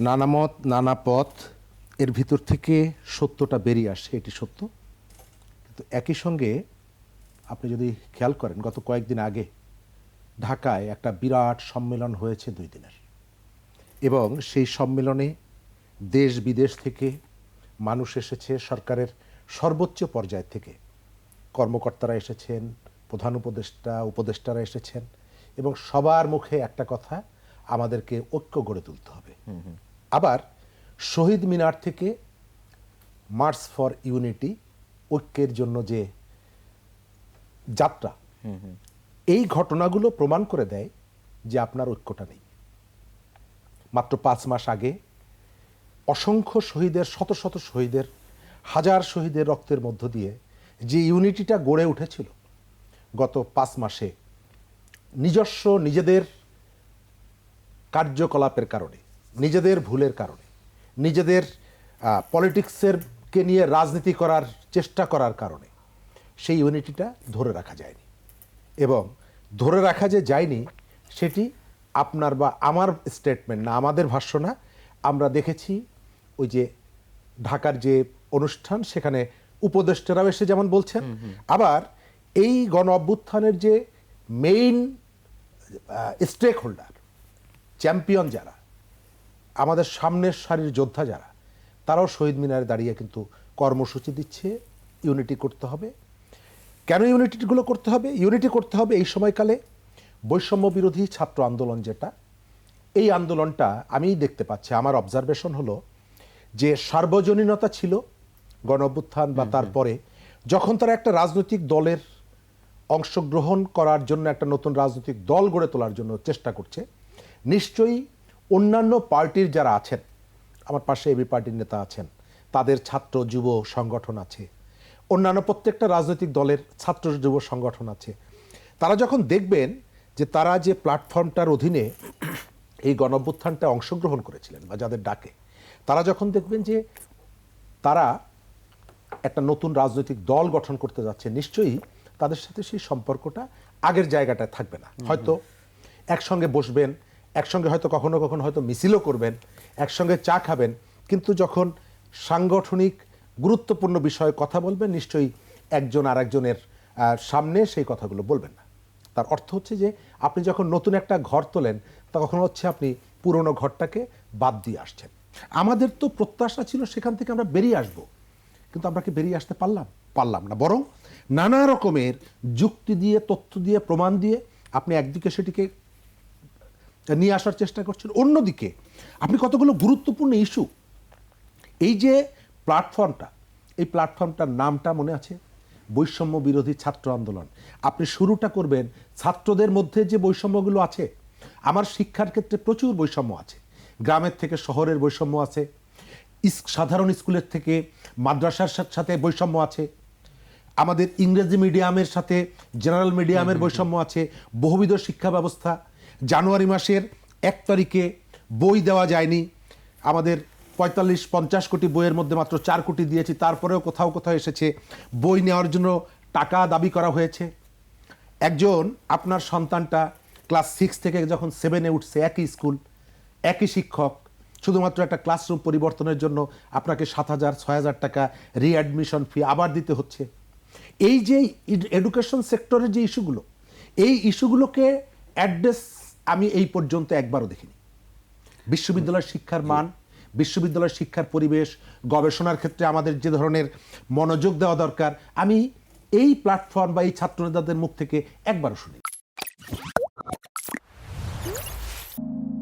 নানা মত, নানা পথ, এর ভিতর থেকে সত্যটা বেরিয়ে আসে, এটি সত্য। কিন্তু একই সঙ্গে আপনি যদি খেয়াল করেন, গত কয়েকদিন আগে ঢাকায় একটা বিরাট সম্মেলন হয়েছে দুই দিনের। এবং সেই সম্মেলনে দেশ বিদেশ থেকে মানুষ এসেছে, সরকারের সর্বোচ্চ পর্যায় থেকে। কর্মকর্তারা এসেছেন, প্রধান উপদেষ্টা, উপদেষ্টারা এসেছেন এবং সবার মুখে একটা কথা, আমাদেরকে ঐক্য গড়ে তুলতে হবে। আবার শহীদ মিনার থেকে মার্চ ফর ইউনিটি, ঐক্যের জন্য যে যাত্রা, এই ঘটনাগুলো প্রমাণ করে দেয় যে আপনার ঐক্যটা নেই। মাত্র পাঁচ মাস আগে অসংখ্য শহীদের, শত শত শহীদের, হাজার শহীদের রক্তের মধ্য দিয়ে যে ইউনিটিটা গড়ে উঠেছিল, গত পাঁচ মাসে নিজস্ব নিজেদের কার্যকলাপের কারণে নিজেদের ভুলের কারণে নিজেদের পলিটিক্সের কে নিয়ে রাজনীতি করার চেষ্টা করার কারণে সেই ইউনিটিটা ধরে রাখা যায়নি। এবং ধরে রাখা যে যায়নি সেটি আপনার বা আমার স্টেটমেন্ট না আমাদের ভাষ্য না। আমরা দেখেছি ওই যে ঢাকার যে অনুষ্ঠান সেখানে উপদেষ্টারাও এসে যেমন বলছেন আবার এই গণ অভ্যুত্থানের যে মেইন স্টেক হোল্ডার চ্যাম্পিয়ন যারা আমাদের সামনের সারির যোদ্ধা যারা তারাও শহীদ মিনারে দাঁড়িয়ে কিন্তু কর্মসূচি দিচ্ছে ইউনিটি করতে হবে। কেন ইউনিটিগুলো করতে হবে? ইউনিটি করতে হবে এই সময়কালে বৈষম্য বিরোধী ছাত্র আন্দোলন যেটা এই আন্দোলনটা আমি দেখতে পাচ্ছি। আমার অবজারভেশন হলো যে সার্বজনীনতা ছিল গণ অভ্যুত্থান বা তারপরে যখন তারা একটা রাজনৈতিক দলের অংশগ্রহণ করার জন্য একটা নতুন রাজনৈতিক দল গড়ে তোলার জন্য চেষ্টা করছে নিশ্চয়ই অন্যান্য পার্টির যারা আছেন আমার পাশে এবি পার্টির নেতা আছেন তাদের ছাত্র যুব সংগঠন আছে অন্যান্য প্রত্যেকটা রাজনৈতিক দলের ছাত্র যুব সংগঠন আছে তারা যখন দেখবেন যে তারা যে প্ল্যাটফর্মটার অধীনে এই গণভ্যুত্থানটা অংশগ্রহণ করেছিলেন বা যাদের ডাকে তারা যখন দেখবেন যে তারা একটা নতুন রাজনৈতিক দল গঠন করতে যাচ্ছে নিশ্চয়ই তাদের সাথে সেই সম্পর্কটা আগের জায়গাটায় থাকবে না। হয়তো একসঙ্গে বসবেন একসঙ্গে হয়তো কখনো কখনো হয়তো মিছিলও করবেন, একসঙ্গে চা খাবেন, কিন্তু যখন সাংগঠনিক গুরুত্বপূর্ণ বিষয়ে কথা বলবেন, নিশ্চয়ই একজন আর একজনের সামনে সেই কথাগুলো বলবেন না। তার অর্থ হচ্ছে যে, আপনি যখন নতুন একটা ঘর তোলেন, তখন হচ্ছে আপনি পুরনো ঘরটাকে বাদ দিয়ে আসছেন। আমাদের তো প্রত্যাশা ছিল সেখান থেকে আমরা বেরিয়ে আসব, কিন্তু আমরা কি বেরিয়ে আসতে পারলাম? পারলাম না। বরং নানা রকমের যুক্তি দিয়ে, তথ্য দিয়ে, প্রমাণ দিয়ে আপনি একদিকে সেটিকে নিয়ে আসার চেষ্টা করছেন। অন্যদিকে আপনি কতগুলো গুরুত্বপূর্ণ ইস্যু এই যে প্ল্যাটফর্মটা এই প্ল্যাটফর্মটার নামটা মনে আছে? বৈষম্য বিরোধী ছাত্র আন্দোলন। আপনি শুরুটা করবেন ছাত্রদের মধ্যে যে বৈষম্যগুলো আছে। আমার শিক্ষার ক্ষেত্রে প্রচুর বৈষম্য আছে। গ্রামের থেকে শহরের বৈষম্য আছে। ইস- সাধারণ স্কুলের থেকে মাদ্রাসার সাথে বৈষম্য আছে। আমাদের ইংরেজি মিডিয়ামের সাথে জেনারেল মিডিয়ামের বৈষম্য আছে। বহুবিধ শিক্ষা ব্যবস্থা জানুয়ারি মাসের এক তারিখে বই দেওয়া যায়নি। আমাদের পঁয়তাল্লিশ পঞ্চাশ কোটি বইয়ের মধ্যে মাত্র চার কোটি দিয়েছি। তারপরেও কোথাও কোথাও এসেছে, বই নেওয়ার জন্য টাকা দাবি করা হয়েছে। একজন আপনার সন্তানটা ক্লাস সিক্স থেকে যখন সেভেনে উঠছে, একই স্কুল, একই শিক্ষক, শুধুমাত্র একটা ক্লাসরুম পরিবর্তনের জন্য আপনাকে সাত হাজার, ছয় হাজার টাকা রিঅ্যাডমিশন ফি আবার দিতে হচ্ছে। এই যে এডুকেশন সেক্টরের যে ইস্যুগুলো, এই ইস্যুগুলোকে অ্যাড্রেস আমি এই পর্যন্ত একবারও দেখিনি। বিশ্ববিদ্যালয়ের শিক্ষার মান, বিশ্ববিদ্যালয়ের শিক্ষার পরিবেশ, গবেষণার ক্ষেত্রে আমাদের যে ধরনের মনোযোগ দেওয়া দরকার, আমি এই প্ল্যাটফর্ম বা এই ছাত্র নেতাদের মুখ থেকে একবারও শুনি